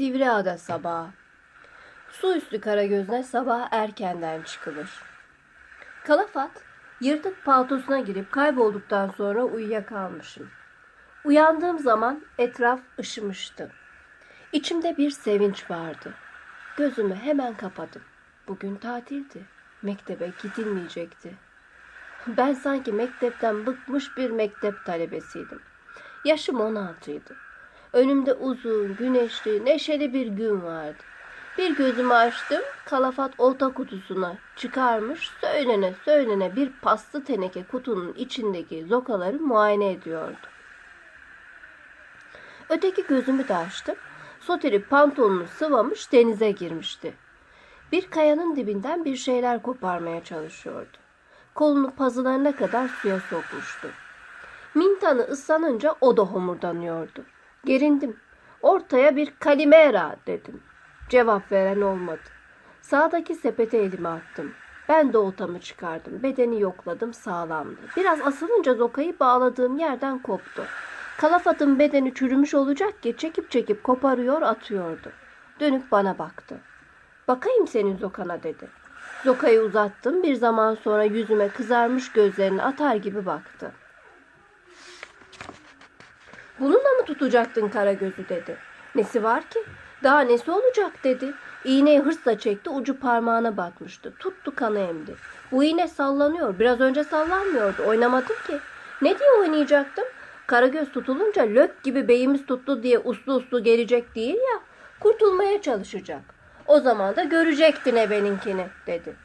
Sivriada sabahı. Su üstü Karagöz'ne sabah erkenden çıkılır. Kalafat, yırtık paltosuna girip kaybolduktan sonra uyuyakalmışım. Uyandığım zaman etraf ışımıştı. İçimde bir sevinç vardı. Gözümü hemen kapadım. Bugün tatildi. Mektebe gidilmeyecekti. Ben sanki mektepten bıkmış bir mektep talebesiydim. Yaşım 16 idi. Önümde uzun, güneşli, neşeli bir gün vardı. Bir gözümü açtım, kalafat olta kutusuna çıkarmış, söylene söylene bir paslı teneke kutunun içindeki zokaları muayene ediyordu. Öteki gözümü de açtım. Soteri pantolonunu sıvamış denize girmişti. Bir kayanın dibinden bir şeyler koparmaya çalışıyordu. Kolunu pazılarına kadar suya sokmuştu. Mintanı ıslanınca o da homurdanıyordu. Gerindim. Ortaya bir kalimera dedim. Cevap veren olmadı. Sağdaki sepete elimi attım. Ben de oltamı çıkardım. Bedeni yokladım sağlamdı. Biraz asılınca zokayı bağladığım yerden koptu. Kalafatın bedeni çürümüş olacak ki çekip çekip koparıyor atıyordu. Dönüp bana baktı. Bakayım senin zokana dedi. Zokayı uzattım. Bir zaman sonra yüzüme kızarmış gözlerini atar gibi baktı. Bununla mı tutacaktın kara gözü dedi. Nesi var ki? Daha nesi olacak dedi. İğneyi hırsla çekti ucu parmağına batmıştı. Tuttu kanı emdi. Bu iğne sallanıyor. Biraz önce sallanmıyordu. Oynamadım ki. Ne diye oynayacaktım? Karagöz tutulunca lök gibi beyimiz tuttu diye uslu uslu gelecek değil ya. Kurtulmaya çalışacak. O zaman da görecektin ebeninkini dedi.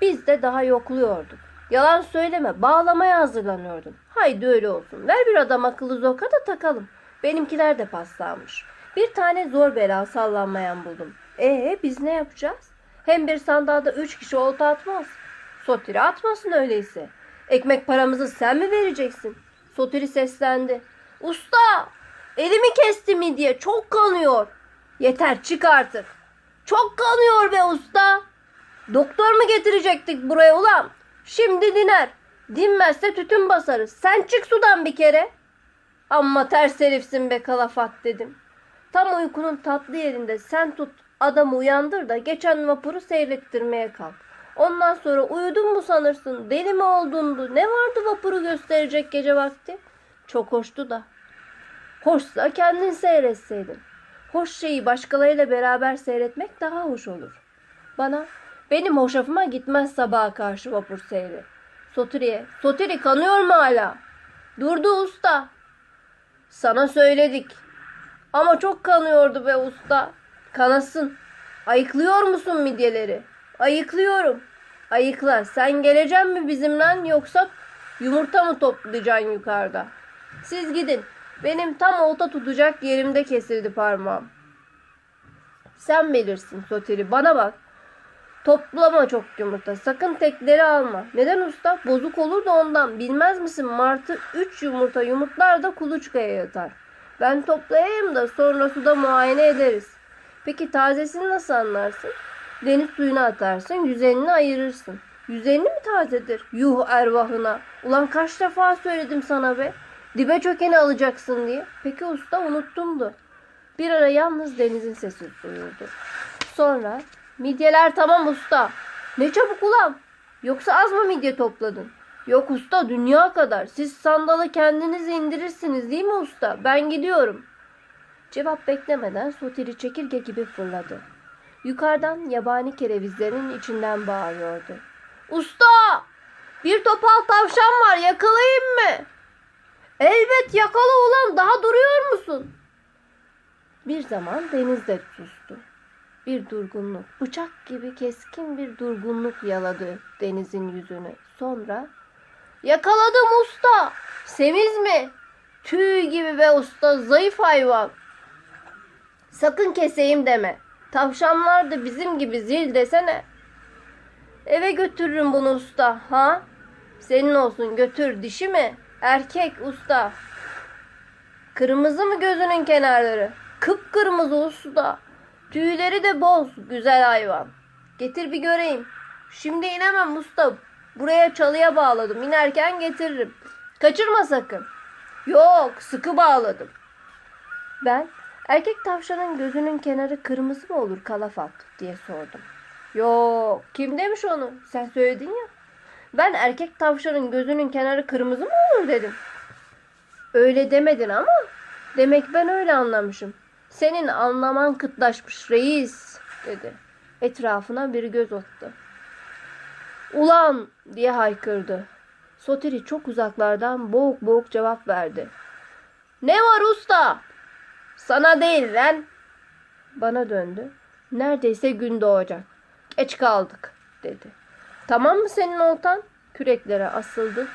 Biz de daha yokluyorduk. Yalan söyleme bağlamaya hazırlanıyordun. Haydi öyle olsun. Ver bir adam akıllı zoka da takalım. Benimkiler de paslanmış. Bir tane zor bela sallanmayan buldum. Ee biz ne yapacağız? Hem bir sandalda üç kişi olta atmaz. Sotiri atmasın öyleyse. Ekmek paramızı sen mi vereceksin? Sotiri seslendi. Usta elimi kesti mi diye çok kanıyor. Yeter çık artık. Çok kanıyor be usta. Doktor mu getirecektik buraya ulan? Şimdi diner. Dinmezse tütün basarız. Sen çık sudan bir kere. Amma ters herifsin be kalafat dedim. Tam uykunun tatlı yerinde sen tut adamı uyandır da geçen vapuru seyrettirmeye kalk. Ondan sonra uyudun mu sanırsın? Deli mi oldundu? Ne vardı vapuru gösterecek gece vakti? Çok hoştu da. Hoşsa kendin seyretseydin. Hoş şeyi başkalarıyla beraber seyretmek daha hoş olur. Bana benim hoşafıma gitmez sabaha karşı vapur seyri. Sotiri'ye. Sotiri kanıyor mu hala? Durdu usta. Sana söyledik. Ama çok kanıyordu be usta. Kanasın. Ayıklıyor musun midyeleri? Ayıklıyorum. Ayıkla. Sen geleceksin mi bizimle yoksa yumurta mı toplayacaksın yukarıda? Siz gidin. Benim tam olta tutacak yerimde kesildi parmağım. Sen bilirsin Sotiri. Bana bak. Toplama çok yumurta. Sakın tekleri alma. Neden usta? Bozuk olur da ondan. Bilmez misin martı 3 yumurta yumurtlar da kuluçkaya yatar. Ben toplayayım da sonra suda muayene ederiz. Peki tazesini nasıl anlarsın? Deniz suyuna atarsın, yüzenini ayırırsın. Yüzenini mi tazedir? Yuh ervahına. Ulan kaç defa söyledim sana be. Dibe çökeni alacaksın diye. Peki usta unuttumdu. Bir ara yalnız denizin sesi duyuldu. Sonra midyeler tamam usta. Ne çabuk ulan. Yoksa az mı midye topladın? Yok usta dünya kadar. Siz sandalı kendiniz indirirsiniz değil mi usta? Ben gidiyorum. Cevap beklemeden sotiri çekirge gibi fırladı. Yukarıdan yabani kerevizlerin içinden bağırıyordu. Usta! Bir topal tavşan var yakalayayım mı? Elbet yakala ulan daha duruyor musun? Bir zaman denizde sustu. Bir durgunluk, bıçak gibi keskin bir durgunluk yaladı denizin yüzünü. Sonra yakaladım usta. Semiz mi? Tüy gibi be usta, zayıf hayvan. Sakın keseyim deme. Tavşanlar da bizim gibi zil desene. Eve götürürüm bunu usta. Ha? Senin olsun götür. Dişi mi? Erkek usta. Kırmızı mı gözünün kenarları? Kıpkırmızı usta. Tüyleri de boz güzel hayvan. Getir bir göreyim. Şimdi inemem usta. Buraya çalıya bağladım. İnerken getiririm. Kaçırma sakın. Yok sıkı bağladım. Ben Erkek tavşanın gözünün kenarı kırmızı mı olur kalafat diye sordum. Yok kim demiş onu sen söyledin ya. Ben erkek tavşanın gözünün kenarı kırmızı mı olur dedim. Öyle demedin ama demek ben öyle anlamışım. Senin anlaman kıtlaşmış reis dedi. Etrafına bir göz attı. Ulan diye haykırdı. Sotiri çok uzaklardan boğuk boğuk cevap verdi. Ne var usta? Sana değil lan. Bana döndü. Neredeyse gün doğacak. Geç kaldık dedi. Tamam mı senin oltan? Küreklere asıldık.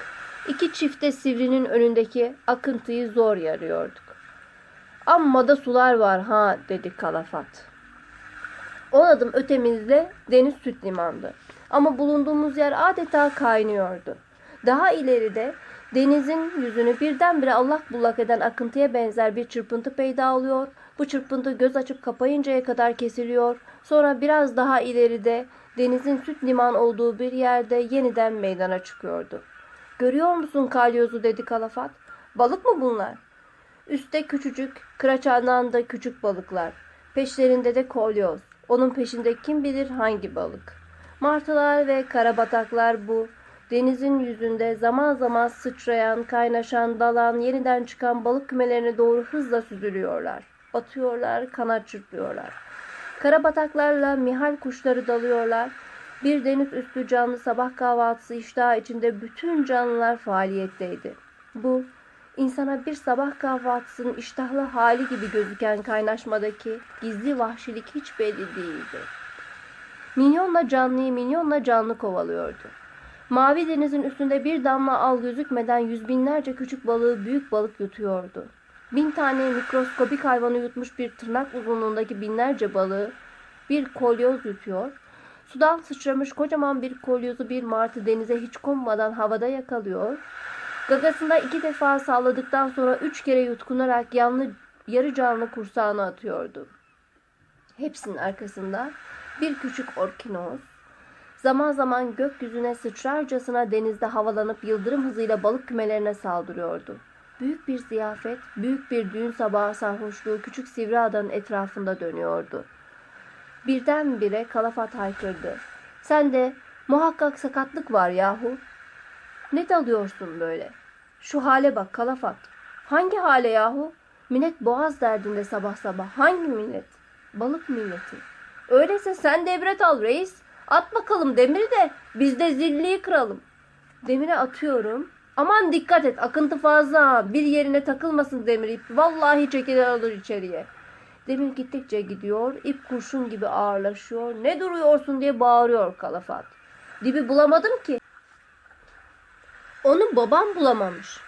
İki çifte sivrinin önündeki akıntıyı zor yarıyorduk. Amma da sular var ha dedi kalafat. On adım ötemizde deniz süt limandı. Ama bulunduğumuz yer adeta kaynıyordu. Daha ileride denizin yüzünü birdenbire allak bullak eden akıntıya benzer bir çırpıntı peyda oluyor. Bu çırpıntı göz açıp kapayıncaya kadar kesiliyor. Sonra biraz daha ileride denizin süt liman olduğu bir yerde yeniden meydana çıkıyordu. Görüyor musun kalyozu dedi kalafat. Balık mı bunlar? Üste küçücük, kıraçandan da küçük balıklar. Peşlerinde de kolyoz. Onun peşinde kim bilir hangi balık. Martılar ve karabataklar bu. Denizin yüzünde zaman zaman sıçrayan, kaynaşan, dalan, yeniden çıkan balık kümelerine doğru hızla süzülüyorlar. Batıyorlar, kanat çırpıyorlar. Karabataklarla mihal kuşları dalıyorlar. Bir deniz üstü canlı sabah kahvaltısı iştahı içinde bütün canlılar faaliyetteydi. Bu, insana bir sabah kahvaltısının iştahlı hali gibi gözüken kaynaşmadaki gizli vahşilik hiç belli değildi. Milyonla canlıyı milyonla canlı kovalıyordu. Mavi denizin üstünde bir damla al gözükmeden yüz binlerce küçük balığı büyük balık yutuyordu. Bin tane mikroskobik hayvanı yutmuş bir tırnak uzunluğundaki binlerce balığı bir kolyoz yutuyor. Sudan sıçramış kocaman bir kolyozu bir martı denize hiç konmadan havada yakalıyor. Gagasında iki defa salladıktan sonra üç kere yutkunarak yanlı, yarı canlı kursağına atıyordu. Hepsinin arkasında bir küçük orkinoz, zaman zaman gökyüzüne sıçrarcasına denizde havalanıp yıldırım hızıyla balık kümelerine saldırıyordu. Büyük bir ziyafet, büyük bir düğün sabahı sarhoşluğu küçük sivri adanın etrafında dönüyordu. Birdenbire kalafat haykırdı. Sen de muhakkak sakatlık var yahu. Ne dalıyorsun böyle? Şu hale bak kalafat. Hangi hale yahu? Millet boğaz derdinde sabah sabah. Hangi millet? Balık milleti. Öyleyse sen de al reis. At bakalım demiri de biz de zilliyi kıralım. Demire atıyorum. Aman dikkat et akıntı fazla. Bir yerine takılmasın demir ip. Vallahi çekilir alır içeriye. Demir gittikçe gidiyor. ip kurşun gibi ağırlaşıyor. Ne duruyorsun diye bağırıyor kalafat. Dibi bulamadım ki. Onu babam bulamamış.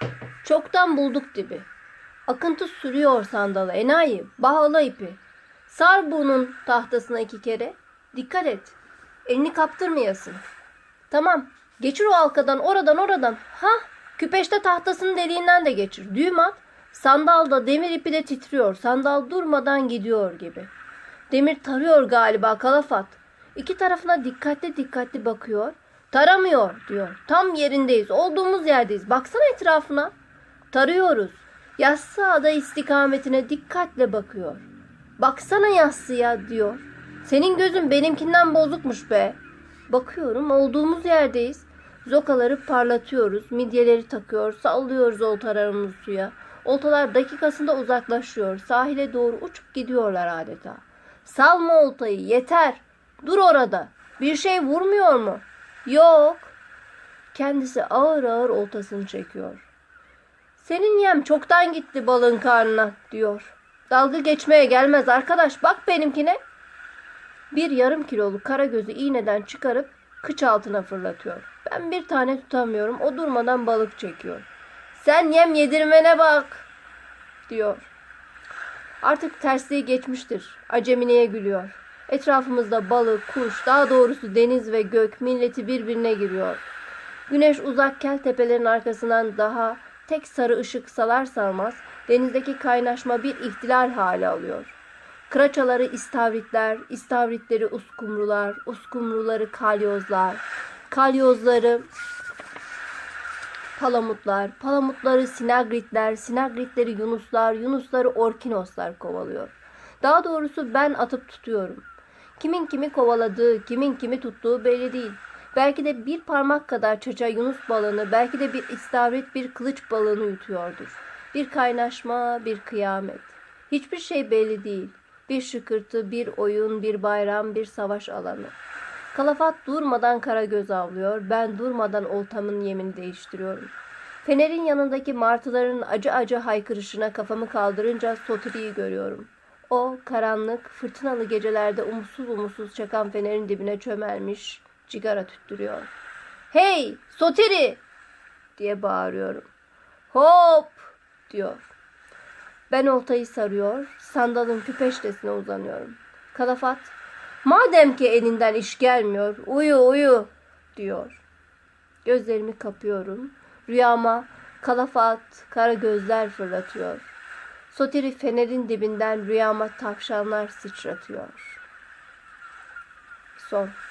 Çoktan bulduk dibi. Akıntı sürüyor sandalı enayi. Bağla ipi. Sar bunun tahtasına iki kere. Dikkat et. Elini kaptırmayasın. Tamam. Geçir o halkadan oradan oradan. Ha küpeşte tahtasının deliğinden de geçir. Düğüm at. Sandalda demir ipi de titriyor. Sandal durmadan gidiyor gibi. Demir tarıyor galiba kalafat. İki tarafına dikkatli dikkatli bakıyor. Taramıyor diyor. Tam yerindeyiz. Olduğumuz yerdeyiz. Baksana etrafına. Tarıyoruz. Yassı ada istikametine dikkatle bakıyor. Baksana yassıya diyor. Senin gözün benimkinden bozukmuş be. Bakıyorum olduğumuz yerdeyiz. Zokaları parlatıyoruz. Midyeleri takıyor. Sallıyoruz oltalarımızı suya. Oltalar dakikasında uzaklaşıyor. Sahile doğru uçup gidiyorlar adeta. Salma oltayı yeter. Dur orada. Bir şey vurmuyor mu? Yok. Kendisi ağır ağır oltasını çekiyor. Senin yem çoktan gitti balın karnına diyor. Dalga geçmeye gelmez arkadaş bak benimkine. Bir yarım kiloluk kara gözü iğneden çıkarıp kıç altına fırlatıyor. Ben bir tane tutamıyorum. O durmadan balık çekiyor. Sen yem yedirmene bak diyor. Artık tersliği geçmiştir. Acemineye gülüyor. Etrafımızda balık, kuş, daha doğrusu deniz ve gök milleti birbirine giriyor. Güneş uzak kel tepelerin arkasından daha tek sarı ışık salar sarmaz denizdeki kaynaşma bir ihtilal hali alıyor. Kıraçaları istavritler, istavritleri uskumrular, uskumruları kalyozlar, kalyozları palamutlar, palamutları sinagritler, sinagritleri yunuslar, yunusları orkinoslar kovalıyor. Daha doğrusu ben atıp tutuyorum. Kimin kimi kovaladığı, kimin kimi tuttuğu belli değil. Belki de bir parmak kadar çaça yunus balığını, belki de bir istavrit bir kılıç balığını yutuyordur. Bir kaynaşma, bir kıyamet. Hiçbir şey belli değil. Bir şıkırtı, bir oyun, bir bayram, bir savaş alanı. Kalafat durmadan kara göz avlıyor. Ben durmadan oltamın yemini değiştiriyorum. Fenerin yanındaki martıların acı acı haykırışına kafamı kaldırınca Sotiri'yi görüyorum. O karanlık, fırtınalı gecelerde umutsuz umutsuz çakan fenerin dibine çömelmiş, cigara tüttürüyor. Hey, Sotiri! diye bağırıyorum. Hop! diyor. Ben oltayı sarıyor, sandalın küpeştesine uzanıyorum. Kalafat, madem ki elinden iş gelmiyor, uyu uyu diyor. Gözlerimi kapıyorum. Rüyama kalafat, kara gözler fırlatıyor. Sotiri fenerin dibinden rüyama tavşanlar sıçratıyor. Son.